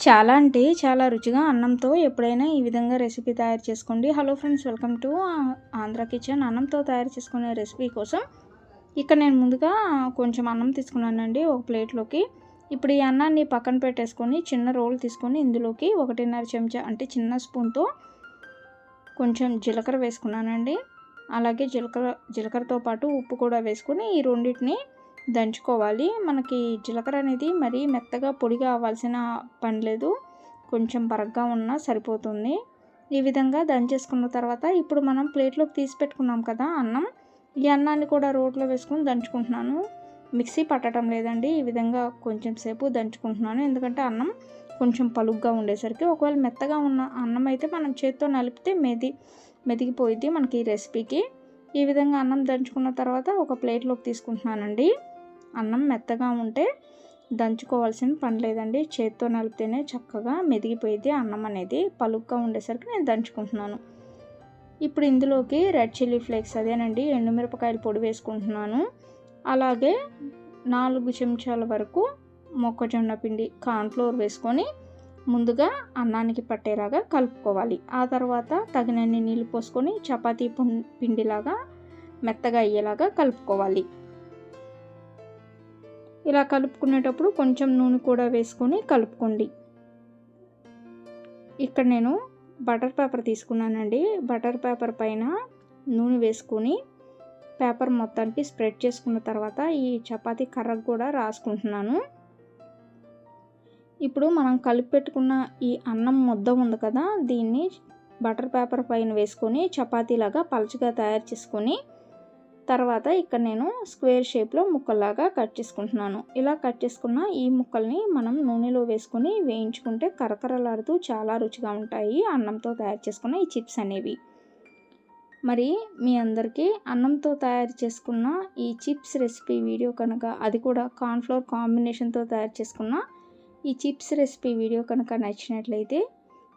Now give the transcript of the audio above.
చాలా అంటే చాలా రుచిగా అన్నంతో ఎప్పుడైనా ఈ విధంగా రెసిపీ తయారు చేసుకోండి. Hello friends welcome to Andhra kitchen అన్నంతో తయారు చేసుకునే రెసిపీ కోసం. ఇక్కడ నేను ముందుగా కొంచెం అన్నం తీసుకున్నానండి ఒక ప్లేట్లోకి. ఇప్పుడు ఈ అన్నాన్ని పక్కన పెట్టేసుకొని చిన్న రోల్ తీసుకొని ఇందులోకి ఒకటిన్నర చెంచా అంటే చిన్న స్పూన్తో కొంచెం జీలకర్ర వేసుకున్నానండి. అలాగే జీలకర్ర జీలకర్రతో పాటు ఉప్పు కూడా వేసుకొని ఈ రెండింటిని దంచుకోవాలి. మనకి జీలకర్ర అనేది మరీ మెత్తగా పొడిగా అవ్వాల్సిన పని లేదు. కొంచెం బరగ్గా ఉన్నా సరిపోతుంది. ఈ విధంగా దంచేసుకున్న తర్వాత ఇప్పుడు మనం ప్లేట్లోకి తీసి పెట్టుకున్నాం కదా అన్నం. ఈ అన్నాన్ని కూడా రోట్లో వేసుకొని దంచుకుంటున్నాను. మిక్సీ పట్టడం లేదండి. ఈ విధంగా కొంచెం సేపు దంచుకుంటున్నాను. ఎందుకంటే అన్నం కొంచెం పలుగ్గా ఉండేసరికి ఒకవేళ మెత్తగా ఉన్న అన్నం అయితే మనం చేత్తో నలిపితే మెది మెదిగిపోయింది మనకి ఈ రెసిపీకి. ఈ విధంగా అన్నం దంచుకున్న తర్వాత ఒక ప్లేట్లోకి తీసుకుంటున్నానండి. అన్నం మెత్తగా ఉంటే దంచుకోవాల్సిన పని లేదండి. చేత్తో నలిపితేనే చక్కగా మెదిగిపోయింది అన్నం అనేది. పలుగ్గా ఉండేసరికి నేను దంచుకుంటున్నాను. ఇప్పుడు ఇందులోకి రెడ్ చిల్లీ ఫ్లేక్స్ అదేనండి. ఎండుమిరపకాయలు పొడి వేసుకుంటున్నాను. అలాగే నాలుగు చెంచాల వరకు మొక్కజొన్న పిండి కార్న్ఫ్లోర్ వేసుకొని ముందుగా అన్నానికి పట్టేలాగా కలుపుకోవాలి. ఆ తర్వాత తగినన్ని నీళ్ళు పోసుకొని చపాతీ పిండిలాగా మెత్తగా అయ్యేలాగా కలుపుకోవాలి. ఇలా కలుపుకునేటప్పుడు కొంచెం నూనె కూడా వేసుకొని కలుపుకోండి. ఇక్కడ నేను బటర్ పేపర్ తీసుకున్నానండి. బటర్ పేపర్ పైన నూనె వేసుకొని పేపర్ మొత్తానికి స్ప్రెడ్ చేసుకున్న తర్వాత ఈ చపాతీ కర్రకు కూడా రాసుకుంటున్నాను. ఇప్పుడు మనం కలిపి పెట్టుకున్న ఈ అన్నం ముద్ద ఉంది కదా దీన్ని బటర్ పేపర్ పైన వేసుకొని చపాతీలాగా పలుచగా తయారు చేసుకొని తర్వాత ఇక్కడ నేను స్క్వేర్ షేప్లో ముక్కల్లాగా కట్ చేసుకుంటున్నాను. ఇలా కట్ చేసుకున్న ఈ ముక్కల్ని మనం నూనెలో వేసుకుని వేయించుకుంటే కరకరలాడుతూ చాలా రుచిగా ఉంటాయి. అన్నంతో తయారు చేసుకున్న ఈ చిప్స్ అనేవి. మరి మీ అందరికీ అన్నంతో తయారు చేసుకున్న ఈ చిప్స్ రెసిపీ వీడియో కనుక అది కూడా కార్న్ఫ్లోర్ కాంబినేషన్తో తయారు చేసుకున్న ఈ చిప్స్ రెసిపీ వీడియో కనుక నచ్చినట్లయితే